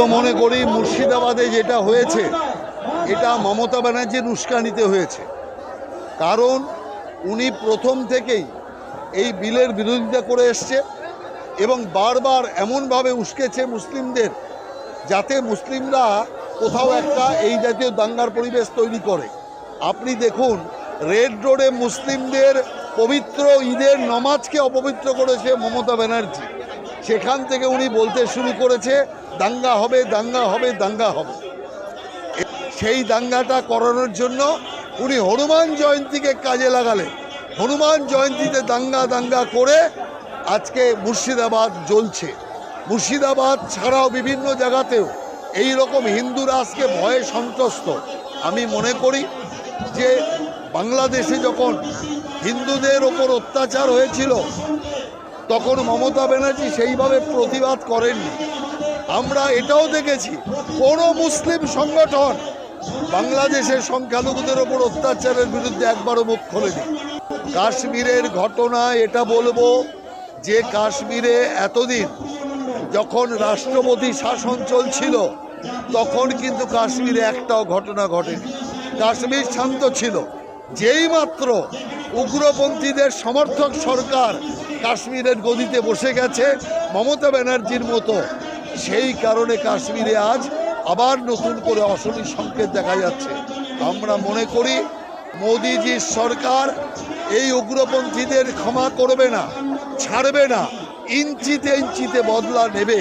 তো মনে করি মুর্শিদাবাদে যেটা হয়েছে, এটা মমতা ব্যানার্জির উস্কানিতে হয়েছে। কারণ উনি প্রথম থেকেই এই বিলের বিরোধিতা করে এসছে এবং বারবার এমনভাবে উস্কেছে মুসলিমদের যাতে মুসলিমরা কোথাও একটা এই জাতীয় দাঙ্গার পরিবেশ তৈরি করে। আপনি দেখুন, রেড রোডে মুসলিমদের পবিত্র ঈদের নমাজকে অপবিত্র করেছে মমতা ব্যানার্জি। সেখান থেকে উনি বলতে শুরু করেছে, দাঙ্গা হবে দাঙ্গা হবে দাঙ্গা হবে। সেই দাঙ্গাটা করানোর জন্য উনি হনুমান জয়ন্তীকে কাজে লাগালেন। হনুমান জয়ন্তীতে দাঙ্গা দাঙ্গা করে আজকে মুর্শিদাবাদ জ্বলছে। মুর্শিদাবাদ ছাড়াও বিভিন্ন জায়গাতেও এই রকম হিন্দুরা আজকে ভয়ে সন্ত্রস্ত। আমি মনে করি যে বাংলাদেশে যখন হিন্দুদের ওপর অত্যাচার হয়েছিল তখন মমতা ব্যানার্জি সেইভাবে প্রতিবাদ করেননি। আমরা এটাও দেখেছি, কোনো মুসলিম সংগঠন বাংলাদেশের সংখ্যালঘুদের ওপর অত্যাচারের বিরুদ্ধে একবারও মুখ খোলেনি। কাশ্মীরের ঘটনা এটা বলব যে কাশ্মীরে এতদিন যখন রাষ্ট্রপতি শাসন চলছিল, তখন কিন্তু কাশ্মীরে একটাও ঘটনা ঘটেনি। কাশ্মীর শান্ত ছিল যেই মাত্র উগ্রপন্থীদের সমর্থক সরকার কাশ্মীরের গদিতে বসে গেছে মমতা ব্যানার্জির মতো। সেই কারণে কাশ্মীরে আজ আবার নতুন করে অশনি সংকেত দেখা যাচ্ছে। আমরা মনে করি, মোদিজির সরকার এই উগ্রপন্থীদের ক্ষমা করবে না, ছাড়বে না, ইঞ্চিতে ইঞ্চিতে বদলা নেবে।